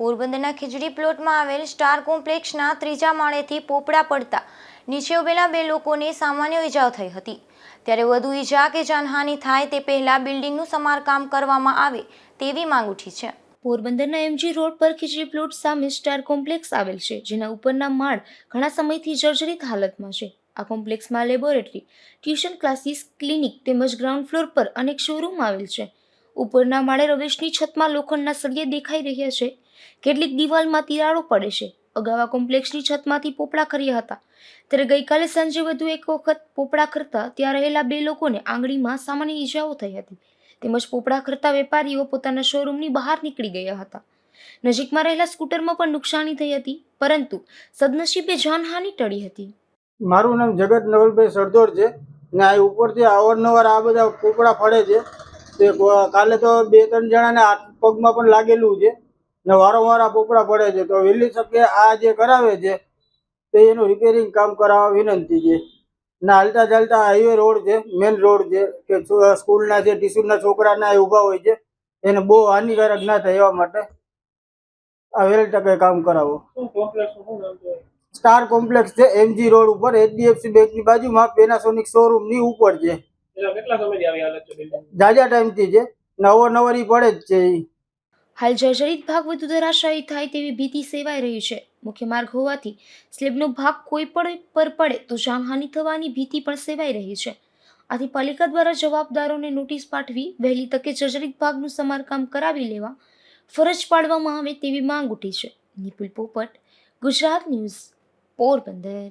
પોરબંદરના ખીજડી પ્લોટમાં આવેલ સ્ટાર કોમ્પ્લેક્ષના ત્રીજા માળેથી પોપડા પડતા નીચે ઉભેલા બે લોકોને સામાન્ય ઈજાઓ થઈ હતી. ત્યારે વધુ ઈજા કે જાનહાનિ થાય તે પહેલા બિલ્ડિંગનું સમારકામ કરવામાં આવે તેવી માંગ ઉઠી છે. પોરબંદરના એમજી રોડ પર ખીચડી પ્લોટ સામે સ્ટાર કોમ્પ્લેક્સ આવેલ છે, જેના ઉપરના માળ ઘણા સમયથી જર્જરિત હાલતમાં છે. આ કોમ્પ્લેક્સમાં લેબોરેટરી, ટ્યુશન ક્લાસીસ, ક્લિનિક તેમજ ગ્રાઉન્ડ ફ્લોર પર અનેક શોરૂમ આવેલ છે. ઉપરના માળે રવેશની છતમાં લોખંડના સળિયા દેખાઈ રહ્યા છે. કેટલીક દિવાલમાં તિરાડો પડે છે. અગાઉ કોમ્પ્લેક્ષની છતમાંથી પોપડા કર્યા હતા. ત્યારે ગઈકાલે સાંજે વધુ એક વખત પોપડા કરતા ત્યાં રહેલા બે લોકોને આંગળીમાં સામાન્ય ઈજાઓ થઈ હતી. તેમજ પોપડા કરતા વેપારીઓ પોતાના શોરૂમની બહાર નીકળી ગયા હતા. નજીકમાં રહેલા સ્કૂટરમાં પણ નુકસાની થઈ હતી, પરંતુ સદનસીબે જાનહાનિ ટળી હતી. મારું નામ જગત નવલભાઈ સરદોર છે ને આ ઉપરથી અવારનવાર આ બધા પોપડા પડે છે. તે કાલે તો બે ત્રણ જણાને હાથ પગમાં પણ લાગેલું છે ને વારંવાર આ પોપડા પડે છે. તો વહેલી શકે આ જે કરાવે છે તો એનું રિપેરિંગ કામ કરાવવા વિનંતી છે. ને હાલતા ચાલતા હાઈવે રોડ છે મેઇન રોડ છે કે સ્કૂલના છે ટ્યુશનના છોકરાના એ ઊભા હોય છે એને બહુ હાનિકારક ના થાય એવા માટે આ વેલ ટકે કામ કરાવો. સ્ટાર કોમ્પ્લેક્સ છે? એમજી રોડ ઉપર એચડીએફસી બેંકની બાજુમાં પેનાસોનિક શોરૂમની ઉપર છે. એના કેટલા સમયથી આવી હાલત છે બિલ્ડિંગ જાજા ટાઈમથી છે. નવો નવરી પડે જ છે હાલ જર્જરિત ભાગ વધુ ધરાશાયી થાય તેવી ભીતિ સેવાઈ રહી છે. મુખ્ય માર્ગ હોવાથી સ્લેબનો ભાગ કોઈ પણ પર પડે તો જાનહાનિ થવાની ભીતિ પણ સેવાઈ રહી છે. આથી પાલિકા દ્વારા જવાબદારોને નોટિસ પાઠવી વહેલી તકે જર્જરિત ભાગનું સમારકામ કરાવી લેવા ફરજ પાડવામાં આવે તેવી માંગ ઉઠી છે. નિપુલ પોપટ ગુજરાત ન્યૂઝ પોરબંદર.